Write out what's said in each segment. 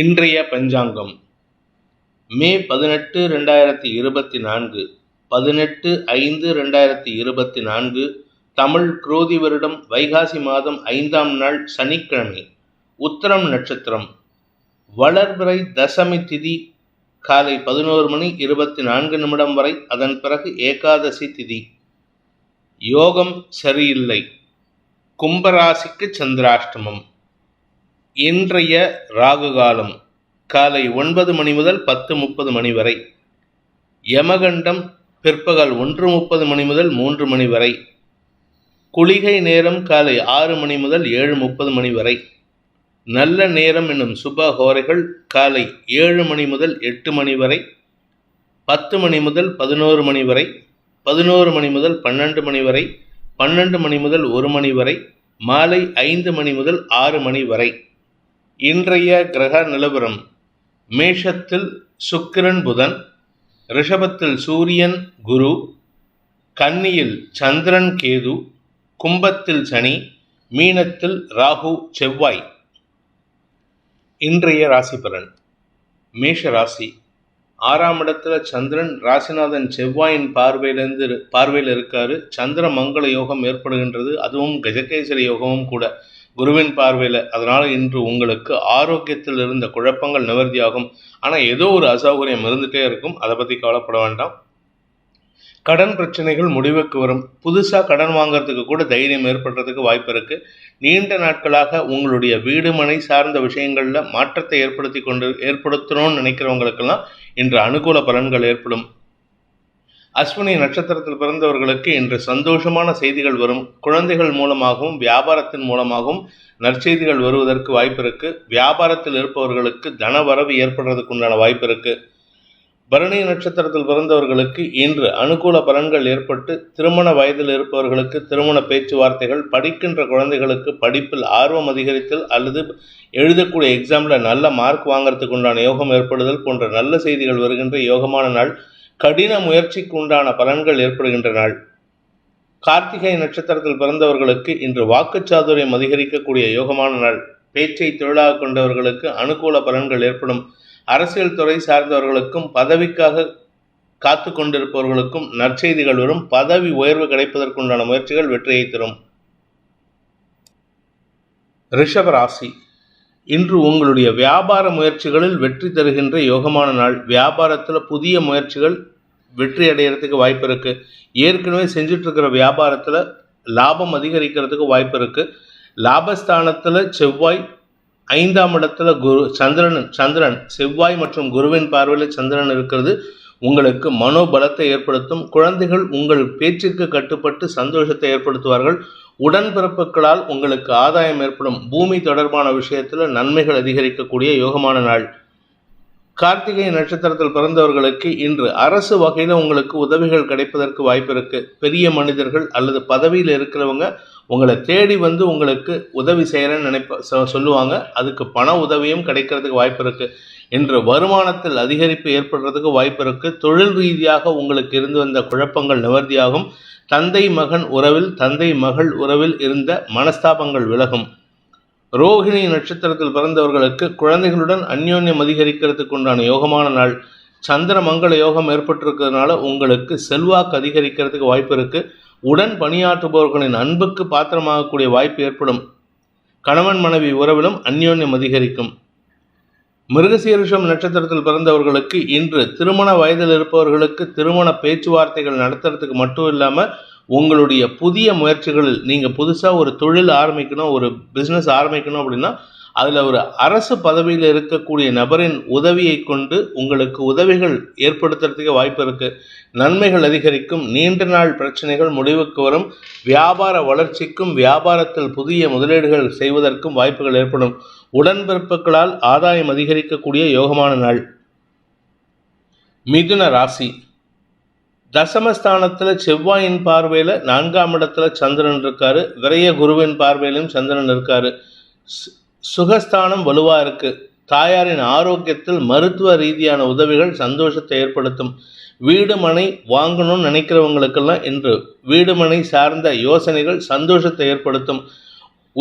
இன்றைய பஞ்சாங்கம். மே பதினெட்டு ரெண்டாயிரத்தி இருபத்தி நான்கு பதினெட்டு ஐந்து ரெண்டாயிரத்தி இருபத்தி நான்கு தமிழ் குரோதி வருடம் வைகாசி மாதம் ஐந்தாம் நாள் சனிக்கிழமை உத்தரம் நட்சத்திரம். வளர்பிறை தசமி திதி காலை பதினோரு மணி இருபத்தி நான்கு நிமிடம் வரை அதன் பிறகு ஏகாதசி திதி. யோகம் சரியில்லை. கும்பராசிக்கு சந்திராஷ்டமம். இன்றைய ராகு காலம் காலை ஒன்பது மணி முதல் பத்து முப்பது மணி வரை யமகண்டம் பிற்பகல் ஒன்று முப்பது மணி முதல் மூன்று மணி வரை குளிகை நேரம் காலை ஆறு மணி முதல் ஏழு முப்பது மணி வரை நல்ல நேரம் என்னும் சுப ஹோரைகள் காலை ஏழு மணி முதல் எட்டு மணி வரை பத்து மணி முதல் பதினோரு மணி வரை பதினோரு மணி முதல் பன்னெண்டு மணி வரை பன்னெண்டு மணி முதல் ஒரு மணி வரை மாலை ஐந்து மணி முதல் ஆறு மணி வரை. இன்றைய கிரக நிலவரம். மேஷத்தில் சுக்கிரன் புதன் ரிஷபத்தில் சூரியன் குரு கன்னியில் சந்திரன் கேது கும்பத்தில் சனி மீனத்தில் ராகு செவ்வாய். இன்றைய ராசி பலன். மேஷ ராசி. ஆறாம் இடத்துல சந்திரன் ராசிநாதன் செவ்வாயின் பார்வையிலிருந்து பார்வையில் இருக்காரு. சந்திர மங்கள யோகம் ஏற்படுகின்றது. அதுவும் கஜகேசரி யோகமும் கூட. குருவின் பார்வையில் அதனால் இன்று உங்களுக்கு ஆரோக்கியத்தில் இருந்த குழப்பங்கள் நிவர்த்தியாகும். ஆனால் ஏதோ ஒரு அசௌகரியம் இருந்துகிட்டே இருக்கும். அதை பற்றி கவலைப்பட வேண்டாம். கடன் பிரச்சனைகள் முடிவுக்கு வரும். புதுசாக கடன் வாங்குறதுக்கு கூட தைரியம் ஏற்படுறதுக்கு வாய்ப்பு இருக்கு. நீண்ட நாட்களாக உங்களுடைய வீடு மனை சார்ந்த விஷயங்களில் மாற்றத்தை ஏற்படுத்தி கொண்டு ஏற்படுத்தணும்னு நினைக்கிறவங்களுக்கெல்லாம் இன்று அனுகூல பலன்கள் ஏற்படும். அஸ்வினி நட்சத்திரத்தில் பிறந்தவர்களுக்கு இன்று சந்தோஷமான செய்திகள் வரும். குழந்தைகள் மூலமாகவும் வியாபாரத்தின் மூலமாகவும் நற்செய்திகள் வருவதற்கு வாய்ப்பு இருக்கு வியாபாரத்தில் இருப்பவர்களுக்கு தனவரவு ஏற்படுறதுக்கு உண்டான வாய்ப்பு இருக்கு பரணி நட்சத்திரத்தில் பிறந்தவர்களுக்கு இன்று அனுகூல பலன்கள் ஏற்பட்டு திருமண வயதில் இருப்பவர்களுக்கு திருமண பேச்சுவார்த்தைகள் படிக்கின்ற குழந்தைகளுக்கு படிப்பில் ஆர்வம் அதிகரித்தல் அல்லது எழுதக்கூடிய எக்ஸாமில் நல்ல மார்க் வாங்குறதுக்கு உண்டான யோகம் ஏற்படுதல் போன்ற நல்ல செய்திகள் வருகின்ற யோகமான நாள் கடின முயற்சிக்கு உண்டான பலன்கள் ஏற்படுகின்ற நாள் கார்த்திகை நட்சத்திரத்தில் பிறந்தவர்களுக்கு இன்று வாக்குச்சாதுரியம் அதிகரிக்கக்கூடிய யோகமான நாள். பேச்சை தொழிலாக கொண்டவர்களுக்கு அனுகூல பலன்கள் ஏற்படும். அரசியல் துறை சார்ந்தவர்களுக்கும் பதவிக்காக காத்து கொண்டிருப்பவர்களுக்கும் நற்செய்திகள் வரும். பதவி உயர்வு கிடைப்பதற்குண்டான முயற்சிகள் வெற்றியை தரும். ரிஷப ராசி. இன்று உங்களுடைய வியாபார முயற்சிகளில் வெற்றி தருகின்ற யோகமான நாள். வியாபாரத்தில் புதிய முயற்சிகள் வெற்றி அடைகிறதுக்கு வாய்ப்பு இருக்குது ஏற்கனவே செஞ்சிட்ருக்கிற வியாபாரத்தில் லாபம் அதிகரிக்கிறதுக்கு வாய்ப்பு இருக்குது லாபஸ்தானத்தில் செவ்வாய் ஐந்தாம் இடத்துல குரு சந்திரன் சந்திரன் செவ்வாய் மற்றும் குருவின் பார்வையில் சந்திரன் இருக்கிறது. உங்களுக்கு மனோபலத்தை ஏற்படுத்தும். குழந்தைகள் உங்கள் பேச்சுக்கு கட்டுப்பட்டு சந்தோஷத்தை ஏற்படுத்துவார்கள். உடன்பிறப்புகளால் உங்களுக்கு ஆதாயம் ஏற்படும். பூமி தொடர்பான விஷயத்தில் நன்மைகள் அதிகரிக்கக்கூடிய யோகமான நாள். கார்த்திகை நட்சத்திரத்தில் பிறந்தவர்களுக்கு இன்று அரசு வகையில் உங்களுக்கு உதவிகள் கிடைப்பதற்கு வாய்ப்பு இருக்கு. பெரிய மனிதர்கள் அல்லது பதவியில் இருக்கிறவங்க உங்களை தேடி வந்து உங்களுக்கு உதவி செய்கிறேன்னு நினைப்ப சொ- சொல்லுவாங்க. அதுக்கு பண உதவியும் கிடைக்கிறதுக்கு வாய்ப்பு இருக்கு. இன்று வருமானத்தில் அதிகரிப்பு ஏற்படுறதுக்கு வாய்ப்பு இருக்கு. தொழில் ரீதியாக உங்களுக்கு இருந்து வந்த குழப்பங்கள் நிவர்த்தியாகும். தந்தை மகன் உறவில் தந்தை மகள் உறவில் இருந்த மனஸ்தாபங்கள் விலகும். ரோகிணி நட்சத்திரத்தில் பிறந்தவர்களுக்கு குழந்தைகளுடன் அந்யோன்யம் அதிகரிக்கிறதுக்கு உண்டான யோகமான நாள். சந்திர மங்கள யோகம் ஏற்பட்டிருக்கிறதுனால உங்களுக்கு செல்வாக்கு அதிகரிக்கிறதுக்கு வாய்ப்பு இருக்கு. உடன் பணியாற்றுபவர்களின் அன்புக்கு பாத்திரமாகக்கூடிய வாய்ப்பு ஏற்படும். கணவன் மனைவி உறவிலும் அந்யோன்யம் அதிகரிக்கும். மிருகசீரிஷம் நட்சத்திரத்தில் பிறந்தவர்களுக்கு இன்று திருமண வயதில் இருப்பவர்களுக்கு திருமண பேச்சுவார்த்தைகள் நடத்துறதுக்கு மட்டும் இல்லாமல் உங்களுடைய புதிய முயற்சிகளில் நீங்கள் புதுசாக ஒரு தொழில் ஆரம்பிக்கணும் ஒரு பிஸ்னஸ் ஆரம்பிக்கணும் அப்படின்னா அதில் ஒரு அரசு பதவியில் இருக்கக்கூடிய நபரின் உதவியை கொண்டு உங்களுக்கு உதவிகள் ஏற்படுத்துறதுக்கு வாய்ப்பு இருக்குது நன்மைகள் அதிகரிக்கும் நீண்ட நாள் பிரச்சனைகள் முடிவுக்கு வரும் வியாபார வளர்ச்சிக்கும் வியாபாரத்தில் புதிய முதலீடுகள் செய்வதற்கும் வாய்ப்புகள் ஏற்படும். உடன்பிறப்புகளால் ஆதாயம் அதிகரிக்கக்கூடிய யோகமான நாள். மிதுன ராசி. தசமஸ்தானத்தில் செவ்வாயின் பார்வையில் நான்காம் இடத்துல சந்திரன் இருக்காரு. விரைய குருவின் பார்வையிலும் சந்திரன் இருக்காரு. சு- சுகஸ்தானம் வலுவாக இருக்குது தாயாரின் ஆரோக்கியத்தில் மருத்துவ ரீதியான உதவிகள் சந்தோஷத்தை ஏற்படுத்தும். வீடு மனை வாங்கணும்னு நினைக்கிறவங்களுக்கெல்லாம் இன்று வீடு மனை சார்ந்த யோசனைகள் சந்தோஷத்தை ஏற்படுத்தும்.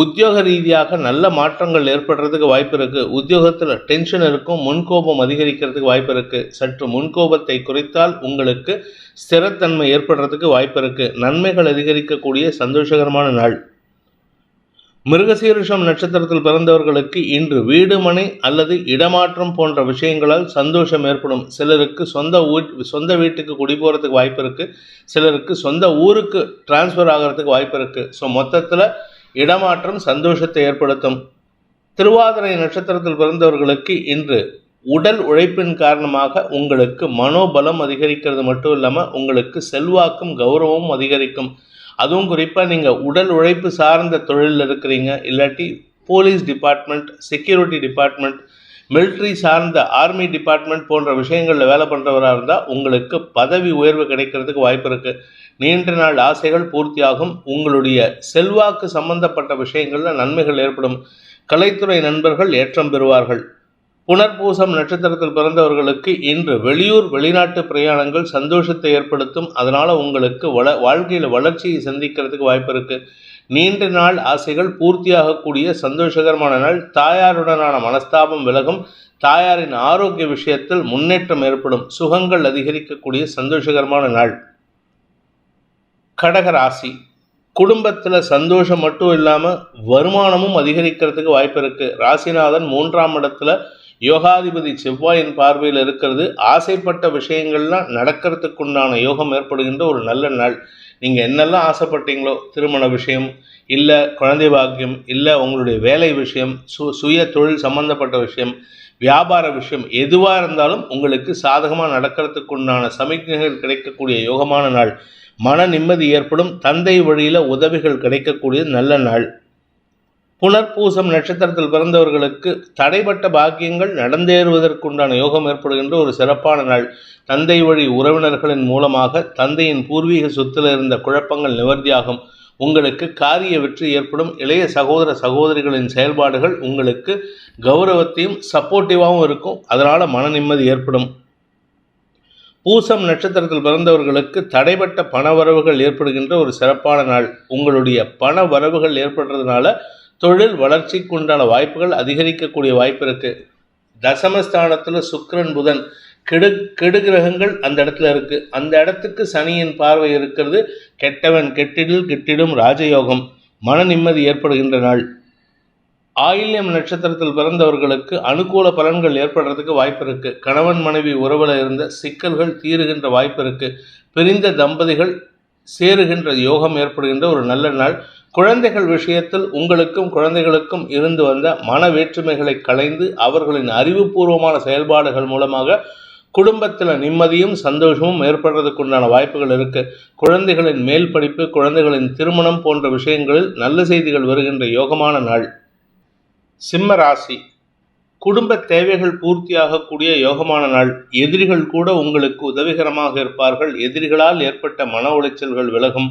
உத்தியோக ரீதியாக நல்ல மாற்றங்கள் ஏற்படுறதுக்கு வாய்ப்பு இருக்கு. உத்தியோகத்தில் டென்ஷன் இருக்கும் முன்கோபம் அதிகரிக்கிறதுக்கு வாய்ப்பு இருக்கு. சற்று முன்கோபத்தை குறைத்தால் உங்களுக்கு ஸ்திரத்தன்மை ஏற்படுறதுக்கு வாய்ப்பு இருக்கு. நன்மைகள் அதிகரிக்கக்கூடிய சந்தோஷகரமான நாள். மிருகசீரிஷம் நட்சத்திரத்தில் பிறந்தவர்களுக்கு இன்று வீடு மனை அல்லது இடமாற்றம் போன்ற விஷயங்களால் சந்தோஷம் ஏற்படும். சிலருக்கு சொந்த ஊர் சொந்த வீட்டுக்கு குடி போகிறதுக்கு வாய்ப்பு இருக்குது சிலருக்கு சொந்த ஊருக்கு டிரான்ஸ்ஃபர் ஆகிறதுக்கு வாய்ப்பு இருக்குது ஸோ மொத்தத்தில் இடமாற்றம் சந்தோஷத்தை ஏற்படுத்தும். திருவாதிரை நட்சத்திரத்தில் பிறந்தவர்களுக்கு இன்று உடல் உழைப்பின் காரணமாக உங்களுக்கு மனோபலம் அதிகரிக்கிறது மட்டும் இல்லாமல் உங்களுக்கு செல்வாக்கும் கௌரவமும் அதிகரிக்கும். அதுவும் குறிப்பாக நீங்கள் உடல் உழைப்பு சார்ந்த தொழிலில் இருக்கிறீங்க. இல்லாட்டி police department security department military சார்ந்த ஆர்மி டிபார்ட்மெண்ட் போன்ற விஷயங்களில் வேலை பண்ணுறவராக இருந்தால் உங்களுக்கு பதவி உயர்வு கிடைக்கிறதுக்கு வாய்ப்பு இருக்குது நீண்ட நாள் ஆசைகள் பூர்த்தியாகும். உங்களுடைய செல்வாக்கு சம்பந்தப்பட்ட விஷயங்களில் நன்மைகள் ஏற்படும். கலைத்துறை நண்பர்கள் ஏற்றம் பெறுவார்கள். புனர்பூசம் நட்சத்திரத்தில் பிறந்தவர்களுக்கு இன்று வெளியூர் வெளிநாட்டு பிரயாணங்கள் சந்தோஷத்தை ஏற்படுத்தும். அதனால் உங்களுக்கு வள வாழ்க்கையில் வளர்ச்சியை சந்திக்கிறதுக்கு வாய்ப்பு இருக்குது நீண்ட நாள் ஆசைகள் பூர்த்தியாகக்கூடிய சந்தோஷகரமான நாள். தாயாருடனான மனஸ்தாபம் விலகும். தாயாரின் ஆரோக்கிய விஷயத்தில் முன்னேற்றம் ஏற்படும். சுகங்கள் அதிகரிக்கக்கூடிய சந்தோஷகரமான நாள். கடக ராசி. குடும்பத்தில் சந்தோஷம் மட்டும் இல்லாமல் வருமானமும் அதிகரிக்கிறதுக்கு வாய்ப்பு இருக்குது ராசிநாதன் மூன்றாம் இடத்துல யோகாதிபதி செவ்வாயின் பார்வையில் இருக்கிறது. ஆசைப்பட்ட விஷயங்கள்லாம் நடக்கிறதுக்குண்டான யோகம் ஏற்படுகின்ற ஒரு நல்ல நாள். நீங்கள் என்னெல்லாம் ஆசைப்பட்டீங்களோ திருமண விஷயம் இல்லை குழந்தை பாக்கியம் இல்லை உங்களுடைய வேலை விஷயம் சு சுய தொழில் சம்பந்தப்பட்ட விஷயம் வியாபார விஷயம் எதுவாக இருந்தாலும் உங்களுக்கு சாதகமாக நடக்கிறதுக்குண்டான சமிக்ஞைகள் கிடைக்கக்கூடிய யோகமான நாள். மன நிம்மதி ஏற்படும் தந்தை வழியில் உதவிகள் கிடைக்கக்கூடிய நல்ல நாள். புனர்பூசம் நட்சத்திரத்தில் பிறந்தவர்களுக்கு தடைப்பட்ட பாக்கியங்கள் நடந்தேறுவதற்குண்டான யோகம் ஏற்படுகின்ற ஒரு சிறப்பான நாள். தந்தை வழி உறவினர்களின் மூலமாக தந்தையின் பூர்வீக சொத்தில் இருந்த குழப்பங்கள் நிவர்த்தியாகும். உங்களுக்கு காரிய வெற்றி ஏற்படும். இளைய சகோதர சகோதரிகளின் செயல்பாடுகள் உங்களுக்கு கௌரவத்தையும் சப்போர்ட்டிவாகவும் இருக்கும். அதனால் மன நிம்மதி ஏற்படும். பூசம் நட்சத்திரத்தில் பிறந்தவர்களுக்கு தடைப்பட்ட பண வரவுகள் ஏற்படுகின்ற ஒரு சிறப்பான நாள். உங்களுடைய பண வரவுகள் ஏற்படுறதுனால தொழில் வளர்ச்சிக்குண்டான வாய்ப்புகள் அதிகரிக்கக்கூடிய வாய்ப்பு இருக்குது தசமஸ்தானத்தில் சுக்கரன் புதன் கெடு கெடு கிரகங்கள் அந்த இடத்துல இருக்குது அந்த இடத்துக்கு சனியின் பார்வை இருக்கிறது கெட்டவன் கெட்டிடில் கெட்டிடும் ராஜயோகம். மன நிம்மதி ஏற்படுகின்ற நாள். ஆயில்யம் நட்சத்திரத்தில் பிறந்தவர்களுக்கு அனுகூல பலன்கள் ஏற்படுறதுக்கு வாய்ப்பு இருக்கு. கணவன் மனைவி உறவில் இருந்த சிக்கல்கள் தீருகின்ற வாய்ப்பு இருக்கு. பிரிந்த தம்பதிகள் சேருகின்ற யோகம் ஏற்படுகின்ற ஒரு நல்ல நாள். குழந்தைகள் விஷயத்தில் உங்களுக்கும் குழந்தைகளுக்கும் இருந்து வந்த மன வேற்றுமைகளை களைந்து அவர்களின் அறிவுபூர்வமான செயல்பாடுகள் மூலமாக குடும்பத்தில் நிம்மதியும் சந்தோஷமும் ஏற்படுறதுக்குண்டான வாய்ப்புகள் இருக்கு. குழந்தைகளின் மேல் படிப்பு குழந்தைகளின் திருமணம் போன்ற விஷயங்களில் நல்ல செய்திகள் வருகின்ற யோகமான நாள். சிம்ம ராசி குடும்ப தேவைகள் பூர்த்தியாகக்கூடிய யோகமான நாள். எதிரிகள் கூட உங்களுக்கு உதவிகரமாக இருப்பார்கள். எதிரிகளால் ஏற்பட்ட மன உளைச்சல்கள் விலகும்.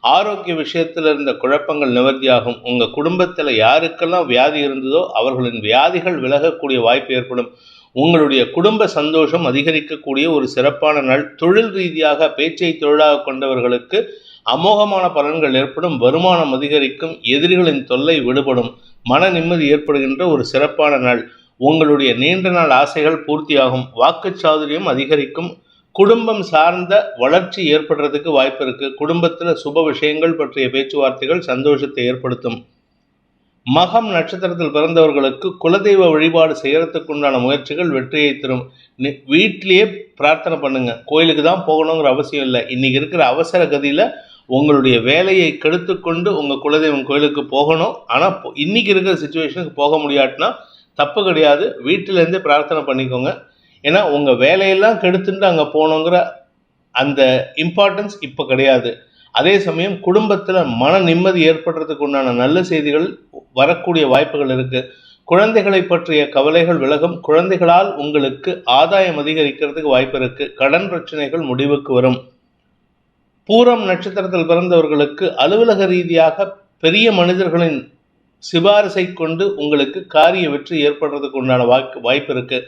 ஆரோக்கிய விஷயத்தில் இருந்த குழப்பங்கள் நிவர்த்தியாகும். உங்கள் குடும்பத்தில் யாருக்கெல்லாம் வியாதி இருந்ததோ அவர்களின் வியாதிகள் விலகக்கூடிய வாய்ப்பு ஏற்படும். உங்களுடைய குடும்ப சந்தோஷம் அதிகரிக்கக்கூடிய ஒரு சிறப்பான நாள். தொழில் ரீதியாக பேச்சை தொழிலாக கொண்டவர்களுக்கு அமோகமான பலன்கள் ஏற்படும் வருமானம் அதிகரிக்கும் எதிரிகளின் தொல்லை விடுபடும் மன நிம்மதி ஏற்படுகின்ற ஒரு சிறப்பான நாள். உங்களுடைய நீண்ட நாள் ஆசைகள் பூர்த்தியாகும் வாக்குச்சாதுரியம் அதிகரிக்கும் குடும்பம் சார்ந்த வளர்ச்சி ஏற்படுறதுக்கு வாய்ப்பு இருக்கு. குடும்பத்தில் சுப விஷயங்கள் பற்றிய பேச்சுவார்த்தைகள் சந்தோஷத்தை ஏற்படுத்தும். மகம் நட்சத்திரத்தில் பிறந்தவர்களுக்கு குலதெய்வ வழிபாடு செய்யறதுக்குண்டான முயற்சிகள் வெற்றியை தரும். வீட்டிலேயே பிரார்த்தனை பண்ணுங்க. கோயிலுக்கு தான் போகணுங்கிற அவசியம் இல்லை. இன்னைக்கு இருக்கிற அவசர கதியில உங்களுடைய வேலையை கெடுத்துக்கொண்டு உங்கள் குலதெய்வம் கோயிலுக்கு போகணும். ஆனால் இன்னைக்கு இருக்கிற சுச்சுவேஷனுக்கு போக முடியாட்டினா தப்பு கிடையாது. வீட்டிலேருந்தே பிரார்த்தனை பண்ணிக்கோங்க. ஏன்னா உங்கள் வேலையெல்லாம் கெடுத்துட்டு அங்கே போகணுங்கிற அந்த இம்பார்ட்டன்ஸ் இப்போ கிடையாது. அதே சமயம் குடும்பத்தில் மன நிம்மதி ஏற்படுறதுக்கு உண்டான நல்ல செய்திகள் வரக்கூடிய வாய்ப்புகள் இருக்குது குழந்தைகளை பற்றிய கவலைகள் விலகும். குழந்தைகளால் உங்களுக்கு ஆதாயம் அதிகரிக்கிறதுக்கு வாய்ப்பு இருக்குது கடன் பிரச்சனைகள் முடிவுக்கு வரும். பூரம் நட்சத்திரத்தில் பிறந்தவர்களுக்கு அலுவலக ரீதியாக பெரிய மனிதர்களின் சிபாரிசை கொண்டு உங்களுக்கு காரிய வெற்றி ஏற்படுறதுக்கு உண்டான வாய்ப்பு வாய்ப்பு இருக்கு.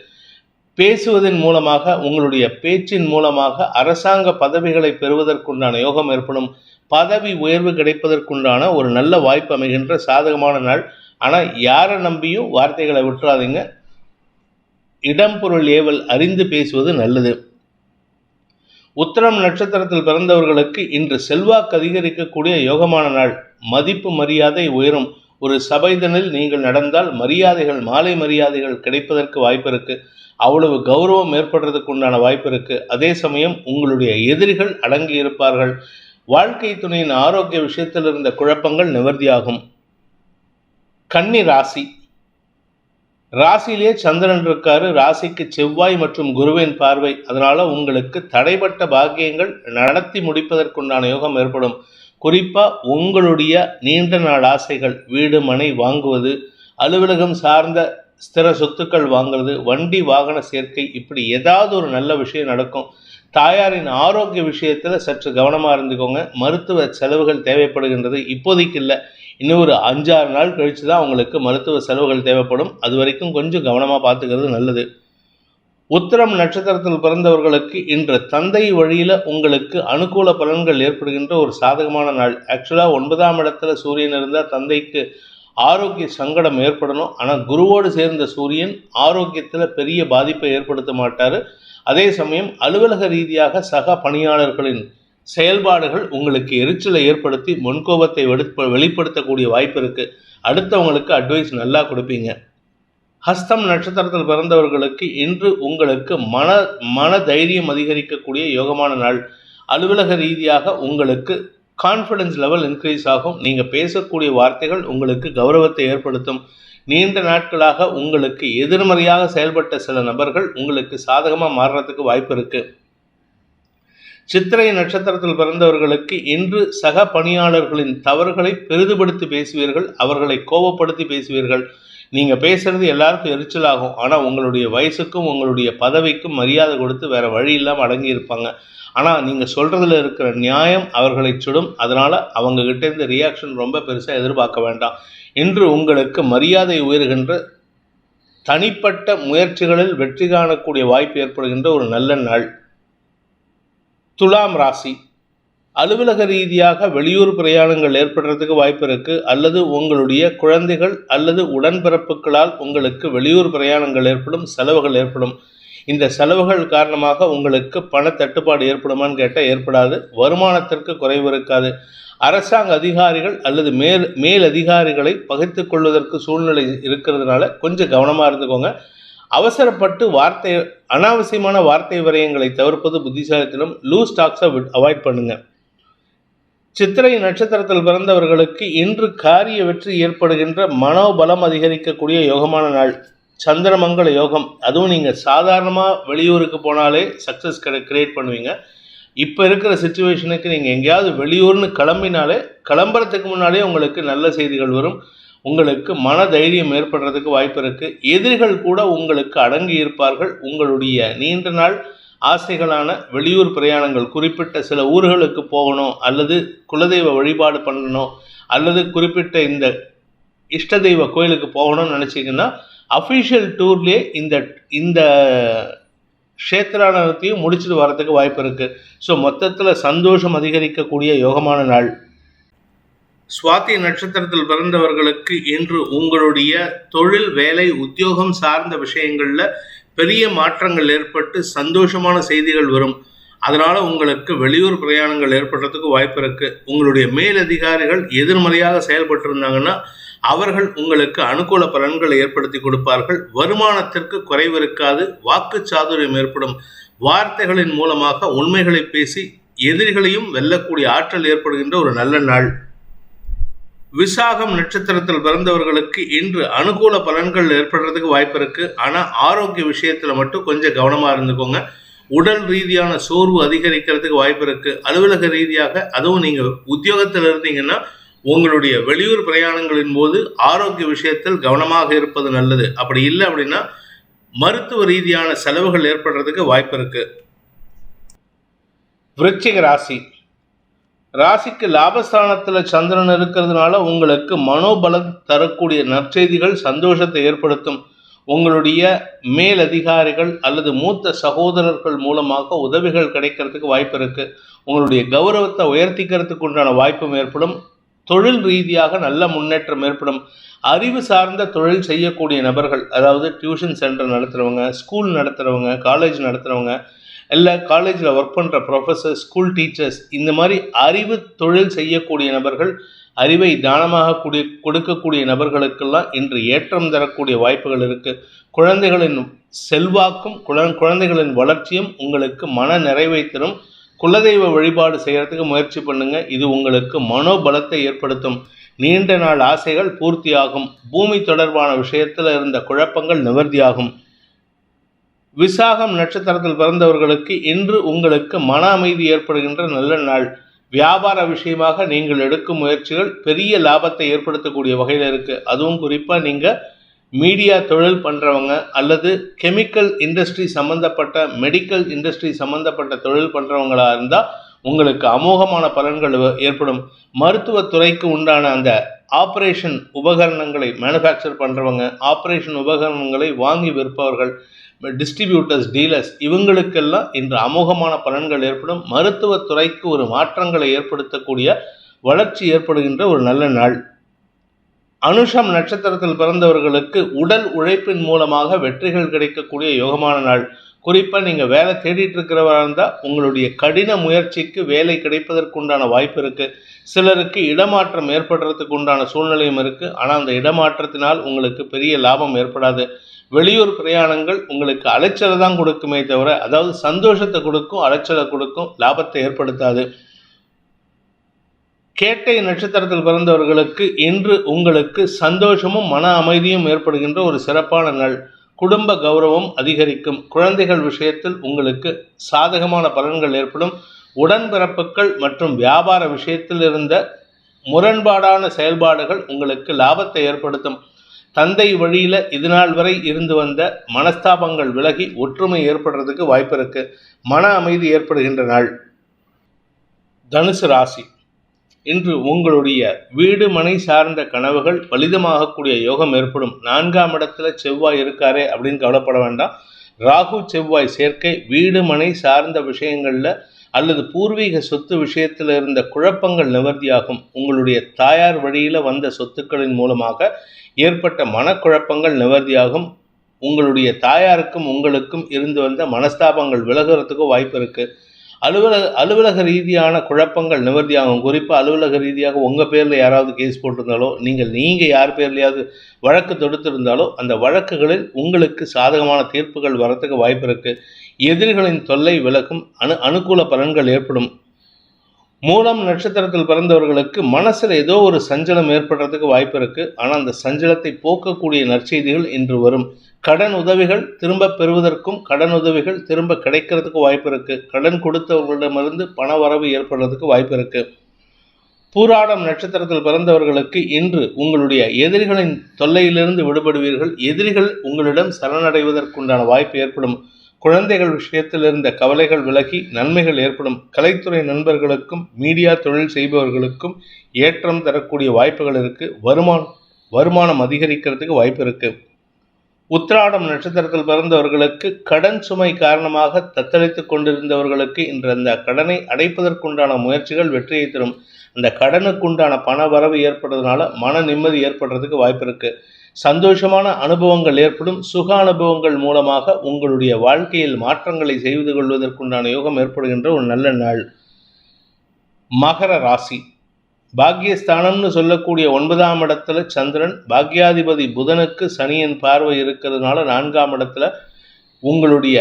பேசுவதன் மூலமாக உங்களுடைய பேச்சின் மூலமாக அரசாங்க பதவிகளை பெறுவதற்குண்டான யோகம் ஏற்படும். பதவி உயர்வு கிடைப்பதற்குண்டான ஒரு நல்ல வாய்ப்பு அமைகின்ற சாதகமான நாள். ஆனால் யாரை நம்பியும் வார்த்தைகளை விட்டுறாதீங்க. இடம் பொருள் ஏவல் அறிந்து பேசுவது நல்லது. உத்தரம் நட்சத்திரத்தில் பிறந்தவர்களுக்கு இன்று செல்வாக்கு அதிகரிக்கக்கூடிய யோகமான நாள். மதிப்பு மரியாதை உயரும். ஒரு சபைதனில் நீங்கள் நடந்தால் மரியாதைகள் மாலை மரியாதைகள் கிடைப்பதற்கு வாய்ப்பு இருக்கு. அவ்வளவு கௌரவம் ஏற்படுறதுக்கு உண்டான வாய்ப்பு இருக்கு. அதே சமயம் உங்களுடைய எதிரிகள் அடங்கி இருப்பார்கள். வாழ்க்கை துணையின் ஆரோக்கிய விஷயத்தில் இருந்த குழப்பங்கள் நிவர்த்தியாகும். கன்னி ராசி. ராசியிலே சந்திரன் இருக்காரு. ராசிக்கு செவ்வாய் மற்றும் குருவின் பார்வை. அதனால உங்களுக்கு தடைப்பட்ட பாக்கியங்கள் நடத்தி முடிப்பதற்குண்டான யோகம் ஏற்படும். குறிப்பா உங்களுடைய நீண்ட நாள் ஆசைகள் வீடு மனை வாங்குவது அலுவலகம் சார்ந்த ஸ்திர சொத்துக்கள் வாங்குறது வண்டி வாகன சேர்க்கை இப்படி ஏதாவது ஒரு நல்ல விஷயம் நடக்கும். தாயாரின் ஆரோக்கிய விஷயத்தில் சற்று கவனமாக இருந்துக்கோங்க. மருத்துவ செலவுகள் தேவைப்படுகின்றது. இப்போதைக்கு இல்லை. இன்னும் ஒரு அஞ்சாறு நாள் கழித்து தான் உங்களுக்கு மருத்துவ செலவுகள் தேவைப்படும். அது வரைக்கும் கொஞ்சம் கவனமாக பார்த்துக்கிறது நல்லது. உத்திரம் நட்சத்திரத்தில் பிறந்தவர்களுக்கு இன்று தந்தை வழியில் உங்களுக்கு அனுகூல பலன்கள் ஏற்படுகின்ற ஒரு சாதகமான நாள். ஆக்சுவலாக ஒன்பதாம் இடத்துல சூரியன் இருந்தால் தந்தைக்கு ஆரோக்கிய சங்கடம் ஏற்படணும். ஆனால் குருவோடு சேர்ந்த சூரியன் ஆரோக்கியத்தில் பெரிய பாதிப்பை ஏற்படுத்த மாட்டார். அதே சமயம் அலுவலக ரீதியாக சக பணியாளர்களின் செயல்பாடுகள் உங்களுக்கு எரிச்சலை ஏற்படுத்தி முன்கோபத்தை வெடுப்ப வெளிப்படுத்தக்கூடிய வாய்ப்பு இருக்குது அடுத்தவங்களுக்கு அட்வைஸ் நல்லா கொடுப்பீங்க. ஹஸ்தம் நட்சத்திரத்தில் பிறந்தவர்களுக்கு இன்று உங்களுக்கு மன மன தைரியம் அதிகரிக்கக்கூடிய யோகமான நாள். அலுவலக ரீதியாக உங்களுக்கு கான்ஃபிடன்ஸ் லெவல் இன்க்ரீஸ் ஆகும். நீங்கள் பேசக்கூடிய வார்த்தைகள் உங்களுக்கு கௌரவத்தை ஏற்படுத்தும். நீண்ட நாட்களாக உங்களுக்கு எதிர்மறையாக செயல்பட்ட சில நபர்கள் உங்களுக்கு சாதகமாக மாறுறதுக்கு வாய்ப்பு இருக்குது சித்திரை நட்சத்திரத்தில் பிறந்தவர்களுக்கு இன்று சக பணியாளர்களின் தவறுகளை பெரிதுபடுத்தி பேசுவீர்கள் அவர்களை கோபப்படுத்தி பேசுவீர்கள். நீங்கள் பேசுறது எல்லாருக்கும் எரிச்சலாகும். ஆனால் உங்களுடைய வயசுக்கும் உங்களுடைய பதவிக்கும் மரியாதை கொடுத்து வேற வழி இல்லாமல் அடங்கி இருப்பாங்க. ஆனால் நீங்கள் சொல்கிறதுல இருக்கிற நியாயம் அவர்களை சுடும். அதனால் அவங்ககிட்ட இருந்து ரியாக்ஷன் ரொம்ப பெருசாக எதிர்பார்க்க வேண்டாம். இன்று உங்களுக்கு மரியாதை உயர்கின்ற தனிப்பட்ட முயற்சிகளில் வெற்றி காணக்கூடிய வாய்ப்பு ஏற்படுகின்ற ஒரு நல்ல நாள். துலாம் ராசி. அலுவலக ரீதியாக வெளியூர் பிரயாணங்கள் ஏற்படுறதுக்கு வாய்ப்பு இருக்கு. அல்லது உங்களுடைய குழந்தைகள் அல்லது உடன்பிறப்புகளால் உங்களுக்கு வெளியூர் பிரயாணங்கள் ஏற்படும் செலவுகள் ஏற்படும். இந்த செலவுகள் காரணமாக உங்களுக்கு பண தட்டுப்பாடு ஏற்படுமான்னு கேட்டால் ஏற்படாது. வருமானத்திற்கு குறைவு இருக்காது. அரசாங்க அதிகாரிகள் அல்லது மேல் மேல் அதிகாரிகளை பகிர்ந்து கொள்வதற்கு சூழ்நிலை இருக்கிறதுனால கொஞ்சம் கவனமாக இருந்துக்கோங்க. அவசரப்பட்டு வார்த்தை அனாவசியமான வார்த்தை விரயங்களை தவிர்ப்பது புத்திசாலித்தனம். லூஸ் டாக்ஸை அவாய்ட் பண்ணுங்க. சித்திரை நட்சத்திரத்தில் பிறந்தவர்களுக்கு இன்று காரிய வெற்றி ஏற்படுகின்ற மனோபலம் அதிகரிக்கக்கூடிய யோகமான நாள். சந்திரமங்கல யோகம். அதுவும் நீங்கள் சாதாரணமாக வெளியூருக்கு போனாலே சக்ஸஸ் கிட கிரியேட் பண்ணுவீங்க. இப்போ இருக்கிற சுச்சுவேஷனுக்கு நீங்கள் எங்கேயாவது வெளியூர்னு கிளம்பினாலே கிளம்புறதுக்கு முன்னாலே உங்களுக்கு நல்ல செய்திகள் வரும். உங்களுக்கு மன தைரியம் ஏற்படுறதுக்கு வாய்ப்பு இருக்குது எதிரிகள் கூட உங்களுக்கு அடங்கி இருப்பார்கள். உங்களுடைய நீண்ட நாள் ஆசைகளான வெளியூர் பிரயாணங்கள் குறிப்பிட்ட சில ஊர்களுக்கு போகணும் அல்லது குலதெய்வ வழிபாடு பண்ணணும் அல்லது குறிப்பிட்ட இந்த இஷ்ட தெய்வ கோயிலுக்கு போகணும்னு நினச்சிங்கன்னா அஃபிஷியல் டூர்லேயே இந்த இந்த க்ஷேத்திரானத்தையும் முடிச்சுட்டு வரதுக்கு வாய்ப்பு இருக்குது ஸோ மொத்தத்தில் சந்தோஷம் அதிகரிக்கக்கூடிய யோகமான நாள். சுவாதி நட்சத்திரத்தில் பிறந்தவர்களுக்கு இன்று உங்களுடைய தொழில் வேலை உத்தியோகம் சார்ந்த விஷயங்களில் பெரிய மாற்றங்கள் ஏற்பட்டு சந்தோஷமான செய்திகள் வரும். அதனால் உங்களுக்கு வெளியூர் பிரயாணங்கள் ஏற்படுறதுக்கு வாய்ப்பு இருக்குது உங்களுடைய மேலதிகாரிகள் எதிர்மறையாக செயல்பட்டிருந்தாங்கன்னா அவர்கள் உங்களுக்கு அனுகூல பலன்களை ஏற்படுத்தி கொடுப்பார்கள். வருமானத்திற்கு குறைவு இருக்காது வாக்கு சாதுரியம் ஏற்படும். வார்த்தைகளின் மூலமாக உண்மைகளை பேசி எதிரிகளையும் வெல்லக்கூடிய ஆற்றல் ஏற்படுகின்ற ஒரு நல்ல நாள். விசாகம் நட்சத்திரத்தில் பிறந்தவர்களுக்கு இன்று அனுகூல பலன்கள் ஏற்படுறதுக்கு வாய்ப்பு இருக்கு. ஆனால் ஆரோக்கிய விஷயத்தில் மட்டும் கொஞ்சம் கவனமாக இருந்துக்கோங்க. உடல் ரீதியான சோர்வு அதிகரிக்கிறதுக்கு வாய்ப்பு இருக்கு. அலுவலக ரீதியாக அதுவும் நீங்கள் உத்தியோகத்தில் இருந்தீங்கன்னா உங்களுடைய வெளியூர் பிரயாணங்களின் போது ஆரோக்கிய விஷயத்தில் கவனமாக இருப்பது நல்லது. அப்படி இல்லை அப்படின்னா மருத்துவ ரீதியான செலவுகள் ஏற்படுறதுக்கு வாய்ப்பு இருக்கு. விருச்சிக ராசி. ராசிக்கு லாபஸ்தானத்தில் சந்திரன் இருக்கிறதுனால உங்களுக்கு மனோபலம் தரக்கூடிய நற்செய்திகள் சந்தோஷத்தை ஏற்படுத்தும். உங்களுடைய மேலதிகாரிகள் அல்லது மூத்த சகோதரர்கள் மூலமாக உதவிகள் கிடைக்கிறதுக்கு வாய்ப்பு இருக்கு. உங்களுடைய கௌரவத்தை உயர்த்திக்கிறதுக்கு உண்டான வாய்ப்பும் ஏற்படும். தொழில் ரீதியாக நல்ல முன்னேற்றம் ஏற்படும். அறிவு சார்ந்த தொழில் செய்யக்கூடிய நபர்கள் அதாவது டியூஷன் சென்டர் நடத்துகிறவங்க ஸ்கூல் நடத்துகிறவங்க காலேஜ் நடத்துகிறவங்க இல்லை காலேஜில் ஒர்க் பண்ணுற ப்ரொஃபஸர் ஸ்கூல் டீச்சர்ஸ் இந்த மாதிரி அறிவு தொழில் செய்யக்கூடிய நபர்கள் அறிவை தானமாக கூடிய கொடுக்கக்கூடிய நபர்களுக்கெல்லாம் இன்று ஏற்றம் தரக்கூடிய வாய்ப்புகள் இருக்குது குழந்தைகளின் செல்வாக்கும் குழந்தைகளின் வளர்ச்சியும் உங்களுக்கு மன நிறைவை தரும். குலதெய்வ வழிபாடு செய்கிறதுக்கு முயற்சி பண்ணுங்க. இது உங்களுக்கு மனோபலத்தை ஏற்படுத்தும். நீண்ட நாள் ஆசைகள் பூர்த்தியாகும். பூமி தொடர்பான விஷயத்தில் இருந்த குழப்பங்கள் நிவர்த்தியாகும். விசாகம் நட்சத்திரத்தில் பிறந்தவர்களுக்கு இன்று உங்களுக்கு மன அமைதி ஏற்படுகின்ற நல்ல நாள். வியாபார விஷயமாக நீங்கள் எடுக்கும் முயற்சிகள் பெரிய லாபத்தை ஏற்படுத்தக்கூடிய வகையில் இருக்குது அதுவும் குறிப்பாக நீங்கள் மீடியா தொழில் பண்ணுறவங்க அல்லது கெமிக்கல் இண்டஸ்ட்ரி சம்மந்தப்பட்ட மெடிக்கல் இண்டஸ்ட்ரி சம்மந்தப்பட்ட தொழில் பண்ணுறவங்களாக இருந்தால் உங்களுக்கு அமோகமான பலன்கள் ஏற்படும். மருத்துவத்துறைக்கு உண்டான அந்த ஆப்ரேஷன் உபகரணங்களை மேனுஃபேக்சர் பண்ணுறவங்க ஆப்ரேஷன் உபகரணங்களை வாங்கி விற்பவர்கள் டிஸ்ட்ரிபியூட்டர்ஸ் டீலர்ஸ் இவங்களுக்கெல்லாம் இன்று அமோகமான பலன்கள் ஏற்படும். மருத்துவத்துறைக்கு ஒரு மாற்றங்களை ஏற்படுத்தக்கூடிய வளர்ச்சி ஏற்படுகின்ற ஒரு நல்ல நாள். அனுஷம் நட்சத்திரத்தில் பிறந்தவர்களுக்கு உடல் உழைப்பின் மூலமாக வெற்றிகள் கிடைக்கக்கூடிய யோகமான நாள். குறிப்பாக நீங்கள் வேலை தேடிட்டு இருக்கிறவராக இருந்தால் உங்களுடைய கடின முயற்சிக்கு வேலை கிடைப்பதற்குண்டான வாய்ப்பு இருக்குது சிலருக்கு இடமாற்றம் ஏற்படுறதுக்கு உண்டான சூழ்நிலையும் இருக்குது ஆனால் அந்த இடமாற்றத்தினால் உங்களுக்கு பெரிய லாபம் ஏற்படாது. வெளியூர் பிரயாணங்கள் உங்களுக்கு அலைச்சலை தான் கொடுக்குமே தவிர அதாவது சந்தோஷத்தை கொடுக்கும் அலைச்சலை கொடுக்கும் லாபத்தை ஏற்படுத்தாது. கேட்டை நட்சத்திரத்தில் பிறந்தவர்களுக்கு இன்று உங்களுக்கு சந்தோஷமும் மன அமைதியும் ஏற்படுகின்ற ஒரு சிறப்பான நாள். குடும்ப கௌரவம் அதிகரிக்கும். குழந்தைகள் விஷயத்தில் உங்களுக்கு சாதகமான பலன்கள் ஏற்படும். உடன்பிறப்புகள் மற்றும் வியாபார விஷயத்தில் இருந்த முரண்பாடான செயல்பாடுகள் உங்களுக்கு லாபத்தை ஏற்படுத்தும். தந்தை வழியில இதுநாள் வரை இருந்து வந்த மனஸ்தாபங்கள் விலகி ஒற்றுமை ஏற்படுறதுக்கு வாய்ப்பு இருக்கு. மன அமைதி ஏற்படுகின்ற நாள். தனுசு ராசி. இன்று உங்களுடைய வீடு மனை சார்ந்த கனவுகள் பலிதமாகக்கூடிய யோகம் ஏற்படும். நான்காம் இடத்துல செவ்வாய் இருக்காரே அப்படின்னு கவலைப்பட வேண்டாம். ராகு செவ்வாய் சேர்க்கை வீடு மனை சார்ந்த விஷயங்களில் அல்லது பூர்வீக சொத்து விஷயத்தில் இருந்த குழப்பங்கள் நிவர்த்தியாகும். உங்களுடைய தாயார் வழியில் வந்த சொத்துக்களின் மூலமாக ஏற்பட்ட மனக்குழப்பங்கள் நிவர்த்தியாகும். உங்களுடைய தாயாருக்கும் உங்களுக்கும் இருந்து வந்த மனஸ்தாபங்கள் விலகுறதுக்கும் வாய்ப்பு இருக்குது அலுவலக அலுவலக ரீதியான குழப்பங்கள் நிவர்த்தியாகும். குறிப்பாக அலுவலக ரீதியாக உங்கள் பேரில் யாராவது கேஸ் போட்டிருந்தாலோ நீங்கள் நீங்கள் யார் பேர்லையாவது வழக்கு தொடுத்திருந்தாலோ அந்த வழக்குகளில் உங்களுக்கு சாதகமான தீர்ப்புகள் வரத்துக்கு வாய்ப்பு இருக்குது எதிரிகளின் தொல்லை விலக்கும் அனு அனுகூல பலன்கள் ஏற்படும். மூலம் நட்சத்திரத்தில் பிறந்தவர்களுக்கு மனசில் ஏதோ ஒரு சஞ்சலம் ஏற்படுறதுக்கு வாய்ப்பு இருக்குது ஆனால் அந்த சஞ்சலத்தை போக்கக்கூடிய நற்செய்திகள் இன்று வரும். கடன் உதவிகள் திரும்ப பெறுவதற்கும் கடன் உதவிகள் திரும்ப கிடைக்கிறதுக்கு வாய்ப்பு இருக்கு. கடன் கொடுத்தவர்களிடமிருந்து பண வரவு ஏற்படுறதுக்கு வாய்ப்பு இருக்கு. பூராடம் நட்சத்திரத்தில் பிறந்தவர்களுக்கு இன்று உங்களுடைய எதிரிகளின் தொல்லையிலிருந்து விடுபடுவீர்கள். எதிரிகள் உங்களிடம் சரணடைவதற்குண்டான வாய்ப்பு ஏற்படும். குழந்தைகள் விஷயத்தில் இருந்த கவலைகள் விலகி நன்மைகள் ஏற்படும். கலைத்துறை நண்பர்களுக்கும் மீடியா தொழில் செய்பவர்களுக்கும் ஏற்றம் தரக்கூடிய வாய்ப்புகள் இருக்கு. வருமானம் வருமானம் அதிகரிக்கிறதுக்கு வாய்ப்பு இருக்குது உத்திராடம் நட்சத்திரத்தில் பிறந்தவர்களுக்கு கடன் சுமை காரணமாக தத்தளித்துக் கொண்டிருந்தவர்களுக்கு இன்று அந்த கடனை அடைப்பதற்குண்டான முயற்சிகள் வெற்றியை தரும். அந்த கடனுக்குண்டான பண வரவு ஏற்படுறதுனால மன நிம்மதி ஏற்படுறதுக்கு வாய்ப்பு இருக்கு. சந்தோஷமான அனுபவங்கள் ஏற்படும். சுக அனுபவங்கள் மூலமாக உங்களுடைய வாழ்க்கையில் மாற்றங்களை செய்து கொள்வதற்குண்டான யோகம் ஏற்படுகின்ற ஒரு நல்ல நாள். மகர ராசி. பாக்கியஸ்தானம்னு சொல்லக்கூடிய ஒன்பதாம் இடத்துல சந்திரன் பாக்யாதிபதி புதனுக்கு சனியின் பார்வை இருக்கிறதுனால நான்காம் இடத்துல உங்களுடைய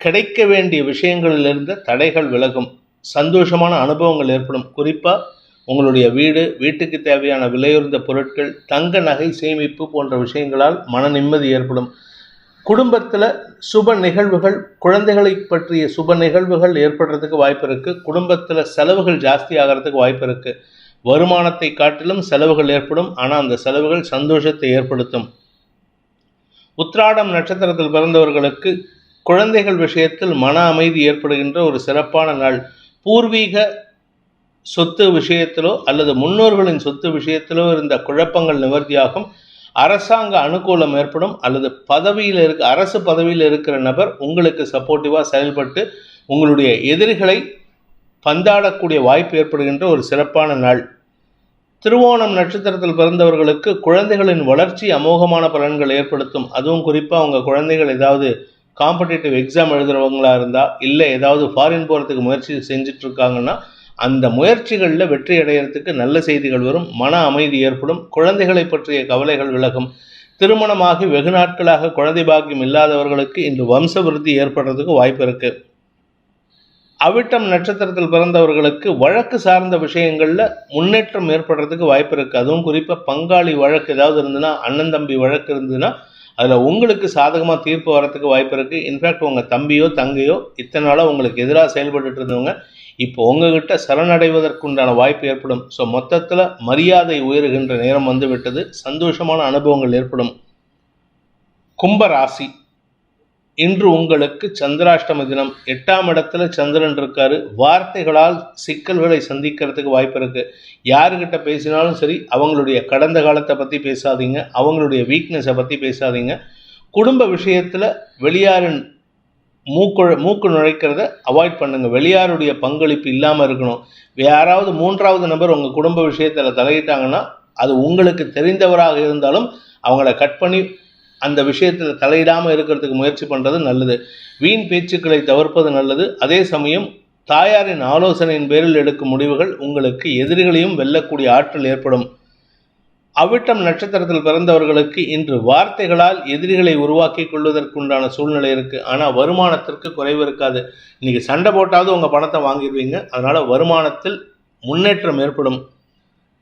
கிடைக்க வேண்டிய விஷயங்களிலிருந்து தடைகள் விலகும். சந்தோஷமான அனுபவங்கள் ஏற்படும். குறிப்பாக உங்களுடைய வீடு வீட்டுக்கு தேவையான விலையுறந்த பொருட்கள் தங்க நகை சேமிப்பு போன்ற விஷயங்களால் மன நிம்மதி ஏற்படும். குடும்பத்தில் சுப நிகழ்வுகள் குழந்தைகளை பற்றிய சுப நிகழ்வுகள் ஏற்படுறதுக்கு வாய்ப்பு இருக்குது குடும்பத்தில் செலவுகள் ஜாஸ்தி ஆகிறதுக்கு வாய்ப்பு இருக்குது வருமானத்தை காட்டிலும் செலவுகள் ஏற்படும். ஆனால் அந்த செலவுகள் சந்தோஷத்தை ஏற்படுத்தும். உத்ராடம் நட்சத்திரத்தில் பிறந்தவர்களுக்கு குழந்தைகள் விஷயத்தில் மன அமைதி ஏற்படுகின்ற ஒரு சிறப்பான நாள். பூர்வீக சொத்து விஷயத்திலோ அல்லது முன்னோர்களின் சொத்து விஷயத்திலோ இருந்த குழப்பங்கள் நிவர்த்தியாகும். அரசாங்க அனுகூலம் ஏற்படும். அல்லது பதவியில் இருக்க அரசு பதவியில் இருக்கிற நபர் உங்களுக்கு சப்போர்ட்டிவாக செயல்பட்டு உங்களுடைய எதிரிகளை பந்தாடக்கூடிய வாய்ப்பு ஏற்படுகின்ற ஒரு சிறப்பான நாள். திருவோணம் நட்சத்திரத்தில் பிறந்தவர்களுக்கு குழந்தைகளின் வளர்ச்சி அமோகமான பலன்கள் ஏற்படுத்தும். அதுவும் குறிப்பாக உங்கள் குழந்தைகள் ஏதாவது காம்படிட்டிவ் எக்ஸாம் எழுதுகிறவங்களா இருந்தால் இல்லை ஏதாவது ஃபாரின் போகிறதுக்கு முயற்சி செஞ்சிட்ருக்காங்கன்னா அந்த முயற்சிகளில் வெற்றி அடையிறதுக்கு நல்ல செய்திகள் வரும். மன அமைதி ஏற்படும். குழந்தைகளை பற்றிய கவலைகள் விலகும். திருமணமாகி வெகு நாட்களாக குழந்தை பாக்கியம் இல்லாதவர்களுக்கு இன்று வம்ச விருத்தி ஏற்படுறதுக்கு வாய்ப்பு இருக்குது அவிட்டம் நட்சத்திரத்தில் பிறந்தவர்களுக்கு வழக்கு சார்ந்த விஷயங்களில் முன்னேற்றம் ஏற்படுறதுக்கு வாய்ப்பு இருக்குது அதுவும் குறிப்பாக பங்காளி வழக்கு ஏதாவது இருந்ததுன்னா அண்ணன் தம்பி வழக்கு இருந்ததுன்னா அதில் உங்களுக்கு சாதகமாக தீர்ப்பு வரத்துக்கு வாய்ப்பு இருக்குது இன்ஃபேக்ட் உங்கள் தம்பியோ தங்கையோ இத்தனை நாளாக உங்களுக்கு எதிராக செயல்பட்டு இருந்தவங்க இப்போ உங்ககிட்ட சரணடைவதற்குண்டான வாய்ப்பு ஏற்படும். ஸோ மொத்தத்தில் மரியாதை உயருகின்ற நேரம் வந்துவிட்டது. சந்தோஷமான அனுபவங்கள் ஏற்படும். கும்பராசி இன்று உங்களுக்கு சந்திராஷ்டம தினம். எட்டாம் இடத்துல சந்திரன் இருக்காரு. வார்த்தைகளால் சிக்கல்களை சந்திக்கிறதுக்கு வாய்ப்பு இருக்கு. யாருக்கிட்ட பேசினாலும் சரி அவங்களுடைய கடந்த காலத்தை பற்றி பேசாதீங்க. அவங்களுடைய வீக்னஸை பற்றி பேசாதீங்க. குடும்ப விஷயத்தில் வெளியாரின் மூக்கு மூக்கு நுழைக்கிறத அவாய்ட் பண்ணுங்க. வெளியாருடைய பங்களிப்பு இல்லாமல் இருக்கணும். யாராவது மூன்றாவது நபர் உங்கள் குடும்ப விஷயத்தில் தலையிட்டாங்கன்னா அது உங்களுக்கு தெரிந்தவராக இருந்தாலும் அவங்கள கட் பண்ணி அந்த விஷயத்தில் தலையிடாமல் இருக்கிறதுக்கு முயற்சி பண்ணுறது நல்லது. வீண் பேச்சுக்களை தவிர்ப்பது நல்லது. அதே சமயம் தாயாரின் ஆலோசனையின் பேரில் எடுக்கும் முடிவுகள் உங்களுக்கு எதிரிகளையும் வெல்லக்கூடிய ஆற்றல் ஏற்படும். அவிட்டம் நட்சத்திரத்தில் பிறந்தவர்களுக்கு இன்று வார்த்தைகளால் எதிரிகளை உருவாக்கி கொள்வதற்குண்டான சூழ்நிலை இருக்குது ஆனால் வருமானத்திற்கு குறைவு இருக்காது. இன்றைக்கி சண்டை போட்டாவது உங்கள் பணத்தை வாங்கிடுவீங்க. அதனால் வருமானத்தில் முன்னேற்றம் ஏற்படும்.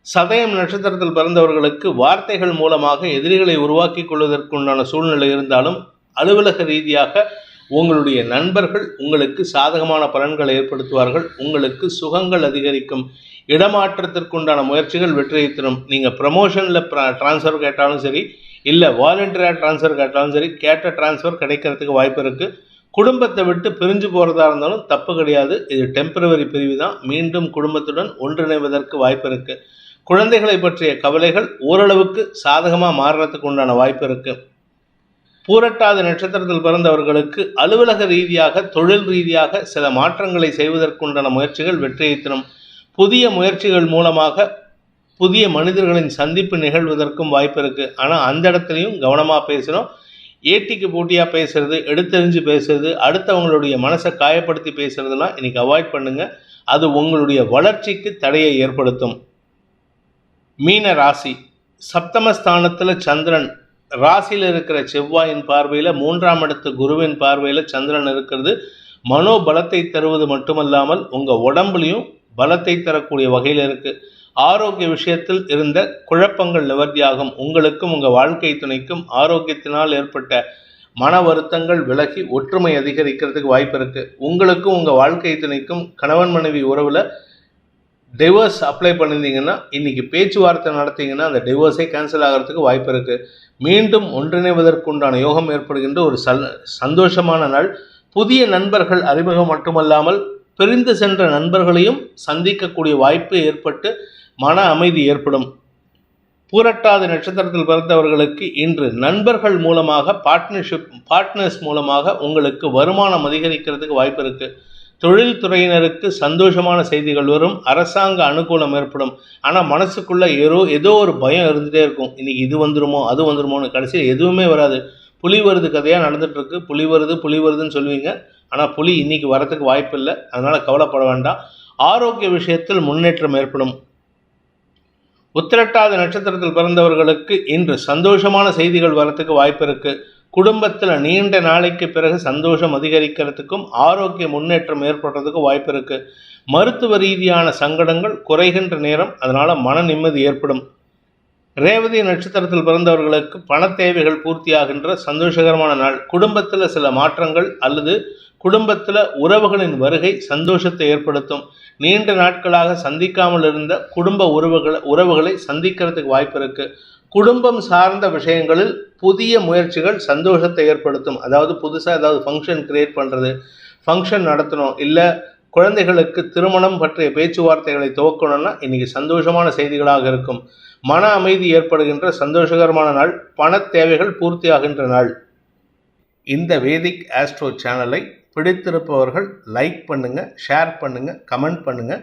சதயம் நட்சத்திரத்தில் பிறந்தவர்களுக்கு வார்த்தைகள் மூலமாக எதிரிகளை உருவாக்கி கொள்வதற்குண்டான சூழ்நிலை இருந்தாலும் அலுவலக ரீதியாக உங்களுடைய நண்பர்கள் உங்களுக்கு சாதகமான பலன்களை ஏற்படுத்துவார்கள். உங்களுக்கு சுகங்கள் அதிகரிக்கும். இடமாற்றத்திற்குண்டான முயற்சிகள் வெற்றியை தரும். நீங்கள் ப்ரமோஷனில் ட்ரான்ஸ்ஃபர் கேட்டாலும் சரி இல்லை வாலண்டியராக ட்ரான்ஸ்ஃபர் கேட்டாலும் சரி கேட்ட ட்ரான்ஸ்ஃபர் கிடைக்கிறதுக்கு வாய்ப்பு இருக்குது குடும்பத்தை விட்டு பிரிஞ்சு போகிறதா இருந்தாலும் தப்பு கிடையாது. இது டெம்பரவரி பிரிவு தான் மீண்டும் குடும்பத்துடன் ஒன்றிணைவதற்கு வாய்ப்பு இருக்குது குழந்தைகளை பற்றிய கவலைகள் ஓரளவுக்கு சாதகமாக மாறுறதுக்கு உண்டான வாய்ப்பு இருக்குது பூரட்டாத நட்சத்திரத்தில் பிறந்தவர்களுக்கு அலுவலக ரீதியாக தொழில் ரீதியாக சில மாற்றங்களை செய்வதற்குண்டான முயற்சிகள் வெற்றியை தரும். புதிய முயற்சிகள் மூலமாக புதிய மனிதர்களின் சந்திப்பு நிகழ்வதற்கும் வாய்ப்பு இருக்குது ஆனால் அந்த இடத்துலையும் கவனமாக பேசணும் ஏட்டிக்கு போட்டியாக பேசுறது எடுத்தெறிஞ்சு பேசுறது அடுத்தவங்களுடைய மனசை காயப்படுத்தி பேசுறதுலாம் இன்னைக்கு அவாய்ட் பண்ணுங்க. அது உங்களுடைய வளர்ச்சிக்கு தடையை ஏற்படுத்தும். மீன ராசி. சப்தமஸ்தானத்தில் சந்திரன். ராசியில் இருக்கிற செவ்வாயின் பார்வையில் மூன்றாம் இடத்து குருவின் பார்வையில் சந்திரன் இருக்கிறது. மனோபலத்தை தருவது மட்டுமல்லாமல் உங்கள் உடம்புலையும் பலத்தை தரக்கூடிய வகையில் இருக்குது ஆரோக்கிய விஷயத்தில் இருந்த குழப்பங்கள் நிவர்த்தியாகும். உங்களுக்கும் உங்கள் வாழ்க்கை துணைக்கும் ஆரோக்கியத்தினால் ஏற்பட்ட மன வருத்தங்கள் விலகி ஒற்றுமை அதிகரிக்கிறதுக்கு வாய்ப்பு இருக்குது உங்களுக்கும் உங்கள் வாழ்க்கை துணைக்கும் கணவன் மனைவி உறவில் டிவோர்ஸ் அப்ளை பண்ணியிருந்தீங்கன்னா இன்றைக்கி பேச்சுவார்த்தை நடத்திங்கன்னா அந்த டிவோர்ஸே கேன்சல் ஆகிறதுக்கு வாய்ப்பு இருக்குது மீண்டும் ஒன்றிணைவதற்குண்டான யோகம் ஏற்படுகின்ற ஒரு சல் சந்தோஷமான நாள். புதிய நண்பர்கள் அறிமுகம் மட்டுமல்லாமல் பிரிந்து சென்ற நண்பர்களையும் சந்திக்கக்கூடிய வாய்ப்பு ஏற்பட்டு மன அமைதி ஏற்படும். பூரட்டாத நட்சத்திரத்தில் பிறந்தவர்களுக்கு இன்று நண்பர்கள் மூலமாக பார்ட்னர்ஷிப் பார்ட்னர்ஸ் மூலமாக உங்களுக்கு வருமானம் அதிகரிக்கிறதுக்கு வாய்ப்பு இருக்குது தொழில்துறையினருக்கு சந்தோஷமான செய்திகள் வரும். அரசாங்க அனுகூலம் ஏற்படும். ஆனால் மனசுக்குள்ள ஏதோ ஏதோ ஒரு பயம் இருந்துகிட்டே இருக்கும். இன்னைக்கு இது வந்துருமோ அது வந்துருமோன்னு கடைசியில் எதுவுமே வராது. புலி வருது கதையாக நடந்துட்டு இருக்கு புலி வருது புலி வருதுன்னு சொல்லுவீங்க. ஆனால் புலி இன்னைக்கு வரத்துக்கு வாய்ப்பு இல்லை அதனால் கவலைப்பட வேண்டாம். ஆரோக்கிய விஷயத்தில் முன்னேற்றம் ஏற்படும். உத்திரட்டாத நட்சத்திரத்தில் பிறந்தவர்களுக்கு இன்று சந்தோஷமான செய்திகள் வரத்துக்கு வாய்ப்பு இருக்குது குடும்பத்தில் நீண்ட நாளைக்கு பிறகு சந்தோஷம் அதிகரிக்கிறதுக்கும் ஆரோக்கிய முன்னேற்றம் ஏற்படுறதுக்கும் வாய்ப்பு இருக்குது மருத்துவ ரீதியான சங்கடங்கள் குறைகின்ற நேரம் அதனால் மன நிம்மதி ஏற்படும். ரேவதி நட்சத்திரத்தில் பிறந்தவர்களுக்கு பண தேவைகள் பூர்த்தியாகின்ற சந்தோஷகரமான நாள். குடும்பத்தில் சில மாற்றங்கள் அல்லது குடும்பத்தில் உறவுகளின் வருகை சந்தோஷத்தை ஏற்படுத்தும். நீண்ட நாட்களாக சந்திக்காமல் இருந்த குடும்ப உறவுகளை உறவுகளை சந்திக்கிறதுக்கு வாய்ப்பு இருக்குது குடும்பம் சார்ந்த விஷயங்களில் புதிய முயற்சிகள் சந்தோஷத்தை ஏற்படுத்தும். அதாவது புதுசாக ஏதாவது ஃபங்க்ஷன் கிரியேட் பண்ணுறது ஃபங்க்ஷன் நடத்தணும் இல்லை குழந்தைகளுக்கு திருமணம் பற்றிய பேச்சுவார்த்தைகளை துவக்கணும்னா இன்றைக்கி சந்தோஷமான செய்திகளாக இருக்கும். மன அமைதி ஏற்படுகின்ற சந்தோஷகரமான நாள் பண தேவைகள் பூர்த்தியாகின்ற நாள். இந்த வேதிக் ஆஸ்ட்ரோ சேனலை பிடித்திருப்பவர்கள் லைக் பண்ணுங்கள் ஷேர் பண்ணுங்கள் கமெண்ட் பண்ணுங்கள்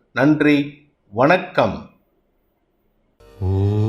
நன்றி வணக்கம். ஓ.